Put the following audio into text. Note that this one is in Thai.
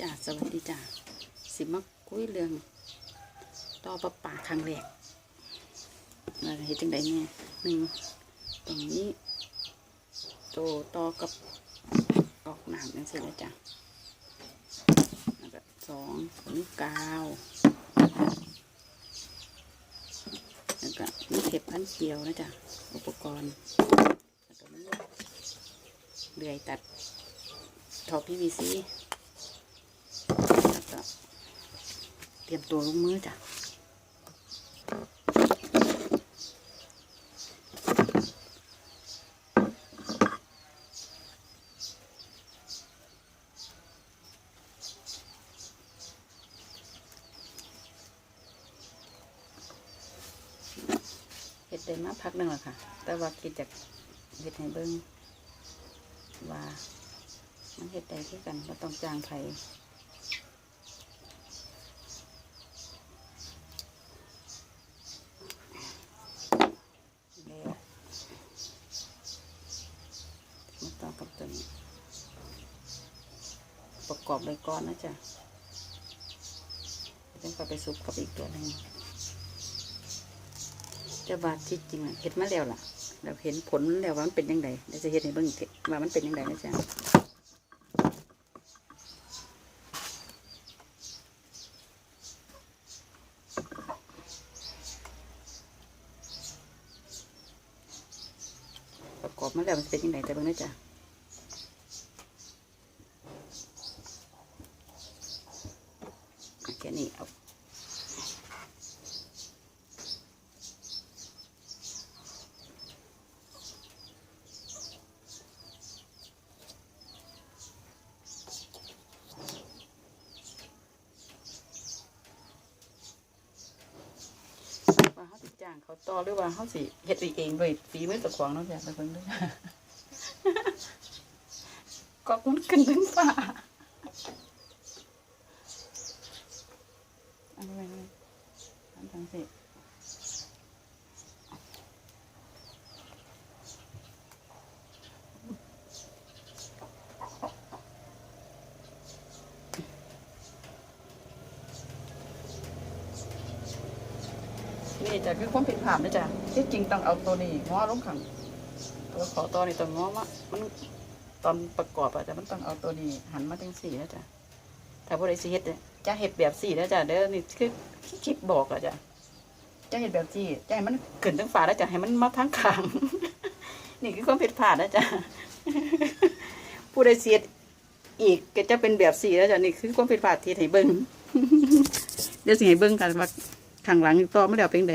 จ้าสวัสดีจ้าสิมาคุยเรื่องต่อประปาครั้งแรกเราเห็นจังไดเนี่ยหนึ่งตรงนี้โตต่อกับออกหน้ำจังสิแล้วจ้ะแล้วก็สองตรงนี้กาวแล้วก็นี่เข็บพันเกลียวนะจ๊ะอุปกรณ์แล้วก็เลื่อยตัดทอ PVC แล้วก็เตรียมตัวลงมือจ้ะเห็ดได้มาพักหนึ่งแล้วค่ะ แต่ว่าคิดจากเห็ดให้เบิ้งว่ามันเห็ดได้ที่กันก็ต้องจ้างไผแล้วมาต่อกับตัวนี้ ประกอบใบก้อนนะจ๊ะเดี๋ยวไปซุปกับอีกตัวหนึ่งแต่ว่าที่จริงอะเห็ดมาแล้วล่ะ เราเห็นผลแล้วว่ามันเป็นยังไงเดี๋ยวจะเห็ดให้เบิ่งอีกว่ามันเป็นยังไงนะจ๊ะประกอบมาแล้วมันเป็นยังไงแต่เบิ่งนะจ๊ะ แค่นี้เอาว่าเขาสิจ้างเขาต่อหรือว่าเขาสิเฮ็ดเองด้วยฝีมือตะขวางเนาะจ้ะไปเบิ่งเด้วยก็มันขึ้นถึงฟ้า อันนี้ไว้นี่อันทั้งสินี่จะคือความผิดพลาดนะจ๊ะที่จริงต้องเอาตัวนี้ง้อลงขังตัวขอตัวนี้ต้องง้อมามันตอนประกอบอะจ้ะมันต้องเอาตัวนี้หันมาทางสี่นะจ๊ะถ้าผู้ใดสิเฮ็ดเนี่ย จะเห็ดแบบสี่นะจ๊ะเด้อนี่คือคลิปบอกอะจ้ะจะเห็ดแบบสี่จะให้มันขึ้นทั้งฝาแล้วจะให้มันมาทั้งขางนี่คือความผิดพลาดนะจ๊ะผู้ใดเสียดอีกก็จะเป็นแบบสี่แล้วจ้ะนี่คือความผิดพลาดที่ไห้เบิ้งเดี๋ยวสิให้เบิ้งกันว่าข้างหลังต่อไม่ได้เอาเป็นได